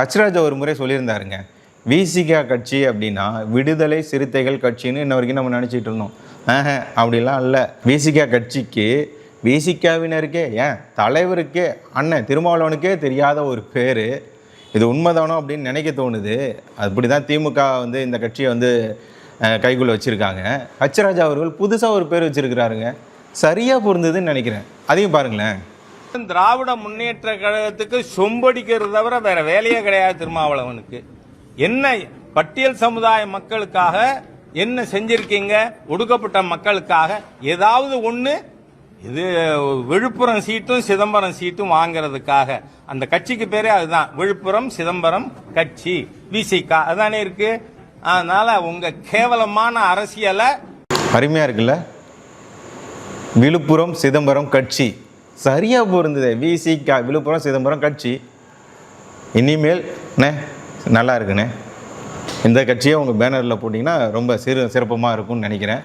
ஹச்ராஜ் ஒரு முறை சொல்லியிருந்தாருங்க. விசிகா கட்சி அப்படின்னா விடுதலை சிறுத்தைகள் கட்சின்னு இன்ன வரைக்கும் நம்ம நினச்சிட்டு இருந்தோம். ஆஹ அப்படிலாம் இல்லை. விசிகா கட்சிக்கு விசிகாவினருக்கே ஏன் தலைவருக்கே அண்ணன் திருமாவளவனுக்கே தெரியாத ஒரு பேர். இது உண்மைதானோ அப்படின்னு நினைக்க தோணுது. அப்படி தான் திமுக வந்து இந்த கட்சியை வந்து கைக்குள்ளே கைக்குள்ள வச்சுருக்காங்க. ஹச்ராஜா அவர்கள் புதுசாக ஒரு பேர் வச்சுருக்கிறாருங்க. சரியாக பொருந்ததுன்னு நினைக்கிறேன். அதையும் பாருங்களேன். திராவிட முன்னேற்ற கழகத்துக்கு சொம்படிக்கிறது தவிர வேற வேலையே கிடையாது திருமாவளவனுக்கு. என்ன பட்டியல் சமுதாய மக்களுக்காக என்ன செஞ்சிருக்கீங்க? ஒடுக்கப்பட்ட மக்களுக்காக ஏதாவது ஒண்ணு? இது விழுப்புரம் சீட்டும் சிதம்பரம் சீட்டும் வாங்குறதுக்காக. அந்த கட்சிக்கு பேரே அதுதான். விழுப்புரம் சிதம்பரம் கட்சி விசிகா அதுதானே இருக்கு. அதனால உங்க கேவலமான அரசியலை அருமையா இருக்குல்ல? விழுப்புரம் சிதம்பரம் கட்சி. சரியாக பொருந்தது. விசிகா விழுப்புரம் சிதம்பரம் கட்சி. இனிமேல் நல்லா இருக்குண்ணே இந்த கட்சியை உங்கள் பேனரில் போட்டிங்கன்னா ரொம்ப சிறு சிறப்பமாக இருக்கும்னு நினைக்கிறேன்.